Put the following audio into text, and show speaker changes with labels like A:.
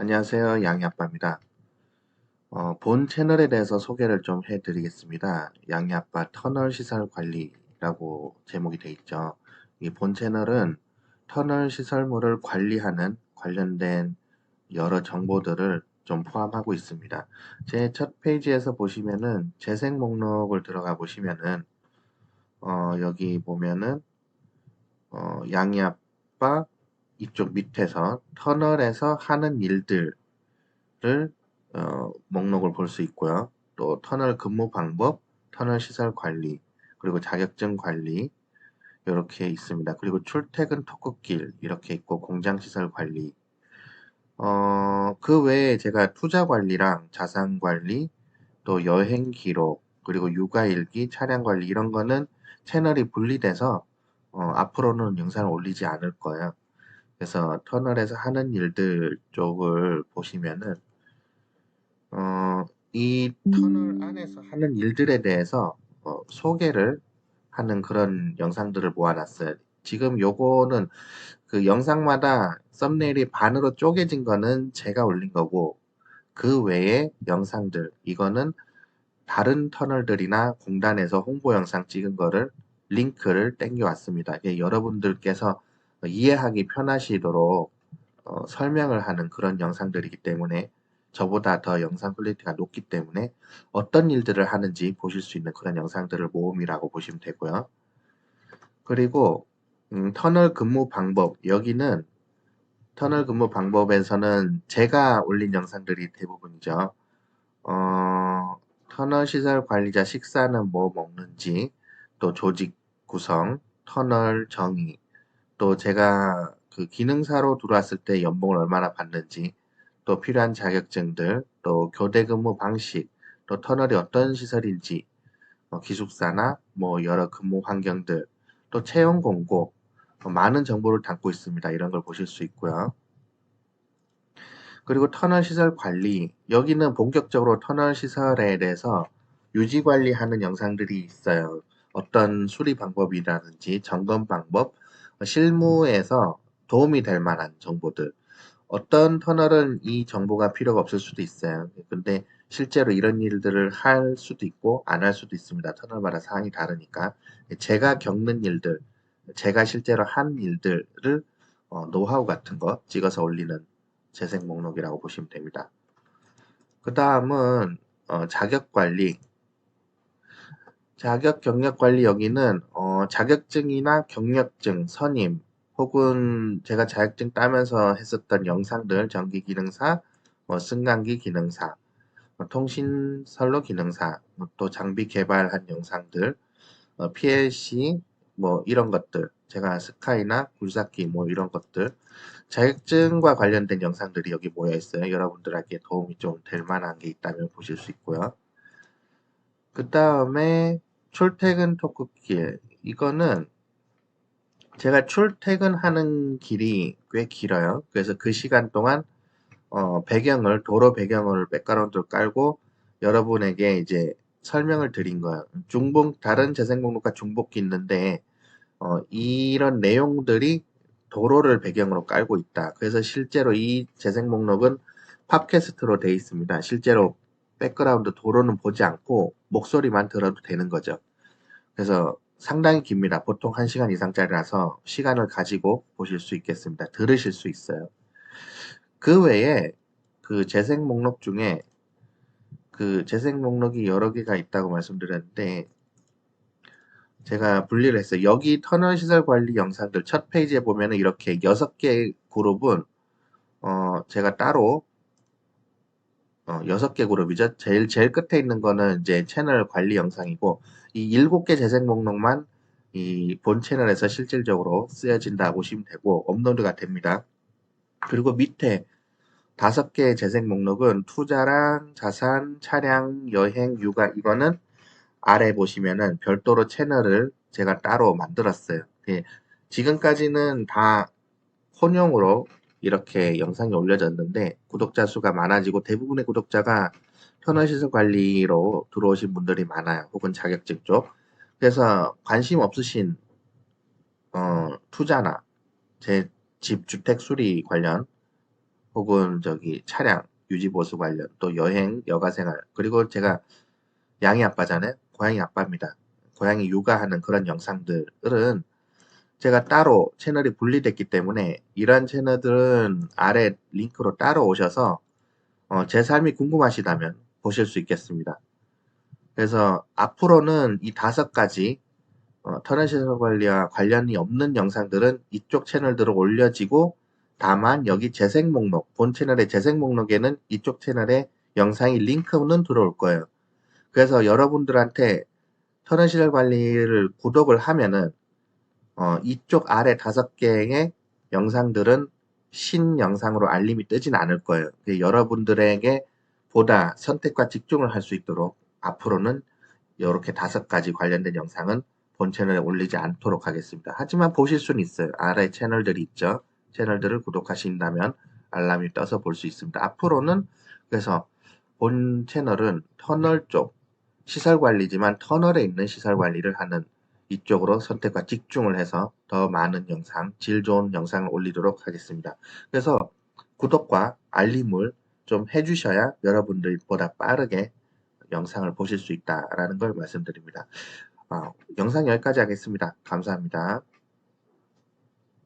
A: 안녕하세요. 양이아빠입니다. 어, 본 채널에 대해서 소개를 좀 해드리겠습니다. 양이아빠 터널 시설 관리라고 제목이 되어 있죠. 이 본 채널은 터널 시설물을 관리하는 관련된 여러 정보들을 좀 포함하고 있습니다. 제 첫 페이지에서 보시면은 재생 목록을 들어가 보시면은 어, 여기 보면은 어, 양이아빠 이쪽 밑에서 터널에서 하는 일들을 어, 목록을 볼 수 있고요. 또 터널 근무 방법, 터널 시설 관리, 그리고 자격증 관리 이렇게 있습니다. 그리고 출퇴근 토크길 이렇게 있고 공장 시설 관리. 어, 그 외에 제가 투자 관리랑 자산 관리, 또 여행 기록, 그리고 육아 일기, 차량 관리 이런 거는 채널이 분리돼서 어, 앞으로는 영상을 올리지 않을 거예요. 그래서 터널에서 하는 일들 쪽을 보시면은 어, 이 터널 안에서 하는 일들에 대해서 어, 소개를 하는 그런 영상들을 모아놨어요. 지금 요거는 그 영상마다 썸네일이 반으로 쪼개진 거는 제가 올린 거고 그 외에 영상들 이거는 다른 터널들이나 공단에서 홍보 영상 찍은 거를 링크를 땡겨 왔습니다. 여러분들께서 이해하기 편하시도록 어, 설명을 하는 그런 영상들이기 때문에 저보다 더 영상 퀄리티가 높기 때문에 어떤 일들을 하는지 보실 수 있는 그런 영상들을 모음이라고 보시면 되고요. 그리고 음, 터널 근무 방법 여기는 터널 근무 방법에서는 제가 올린 영상들이 대부분이죠. 어, 터널 시설 관리자 식사는 뭐 먹는지 또 조직 구성, 터널 정의, 또 제가 그 기능사로 들어왔을 때 연봉을 얼마나 받는지, 또 필요한 자격증들, 또 교대 근무 방식, 또 터널이 어떤 시설인지, 뭐 기숙사나 뭐 여러 근무 환경들, 또 채용 공고, 뭐 많은 정보를 담고 있습니다. 이런 걸 보실 수 있고요. 그리고 터널 시설 관리, 여기는 본격적으로 터널 시설에 대해서 유지 관리하는 영상들이 있어요. 어떤 수리 방법이라든지 점검 방법, 실무에서 도움이 될 만한 정보들. 어떤 터널은 이 정보가 필요가 없을 수도 있어요. 근데 실제로 이런 일들을 할 수도 있고 안 할 수도 있습니다. 터널마다 사항이 다르니까. 제가 겪는 일들, 제가 실제로 한 일들을 어, 노하우 같은 거 찍어서 올리는 재생 목록이라고 보시면 됩니다. 그 다음은 어, 자격 관리. 자격 경력 관리 여기는 어, 자격증이나 경력증, 선임 혹은 제가 자격증 따면서 했었던 영상들 전기 기능사, 뭐 승강기 기능사, 뭐 통신 선로 기능사, 뭐 또 장비 개발한 영상들, 어, PLC 뭐 이런 것들 제가 스카이나 굴삭기 뭐 이런 것들 자격증과 관련된 영상들이 여기 모여 있어요. 여러분들에게 도움이 좀 될 만한 게 있다면 보실 수 있고요. 그 다음에 출퇴근 토크길 이거는 제가 출퇴근하는 길이 꽤 길어요. 그래서 그 시간 동안 어, 배경을 도로 배경을 백그라운드로 깔고 여러분에게 이제 설명을 드린 거예요. 중복 다른 재생 목록과 중복이 있는데 어, 이런 내용들이 도로를 배경으로 깔고 있다. 그래서 실제로 이 재생 목록은 팟캐스트로 되어 있습니다. 실제로 백그라운드 도로는 보지 않고 목소리만 들어도 되는 거죠. 그래서 상당히 깁니다. 보통 1시간 이상짜리라서 시간을 가지고 보실 수 있겠습니다. 들으실 수 있어요. 그 외에 그 재생 목록 중에 그 재생 목록이 여러 개가 있다고 말씀드렸는데 제가 분리를 했어요. 여기 터널 시설 관리 영상들 첫 페이지에 보면은 이렇게 6개 그룹은 어 제가 따로 어, 6개 그룹이죠. 제일, 제일 끝에 있는 거는 이제 채널 관리 영상이고, 이 7개 재생 목록만 이 본 채널에서 실질적으로 쓰여진다 보시면 되고, 업로드가 됩니다. 그리고 밑에 다섯 개의 재생 목록은 투자랑 자산, 차량, 여행, 육아, 이거는 아래 보시면은 별도로 채널을 제가 따로 만들었어요. 예, 지금까지는 다 혼용으로 이렇게 영상이 올려졌는데 구독자 수가 많아지고 대부분의 구독자가 편의시설 관리로 들어오신 분들이 많아요. 혹은 자격증 쪽. 그래서 관심 없으신 어, 투자나 제 집 주택 수리 관련 혹은 저기 차량 유지 보수 관련 또 여행 여가 생활 그리고 제가 양이 아빠잖아요. 고양이 아빠입니다. 고양이 육아하는 그런 영상들은 제가 따로 채널이 분리됐기 때문에 이런 채널들은 아래 링크로 따로 오셔서 어, 제 삶이 궁금하시다면 보실 수 있겠습니다. 그래서 앞으로는 이 다섯 가지 어, 터널시설 관리와 관련이 없는 영상들은 이쪽 채널들로 올려지고 다만 여기 재생 목록, 본 채널의 재생 목록에는 이쪽 채널의 영상이 링크는 들어올 거예요. 그래서 여러분들한테 터널시설 관리를 구독을 하면은 어, 이쪽 아래 다섯 개의 영상들은 신 영상으로 알림이 뜨진 않을 거예요. 그 여러분들에게 보다 선택과 집중을 할 수 있도록 앞으로는 이렇게 다섯 가지 관련된 영상은 본 채널에 올리지 않도록 하겠습니다. 하지만 보실 수는 있어요. 아래 채널들이 있죠. 채널들을 구독하신다면 알람이 떠서 볼 수 있습니다. 앞으로는 그래서 본 채널은 터널 쪽 시설 관리지만 터널에 있는 시설 관리를 하는 이쪽으로 선택과 집중을 해서 더 많은 영상, 질 좋은 영상을 올리도록 하겠습니다. 그래서 구독과 알림을 좀 해주셔야 여러분들보다 빠르게 영상을 보실 수 있다라는 걸 말씀드립니다. 어, 영상 여기까지 하겠습니다. 감사합니다.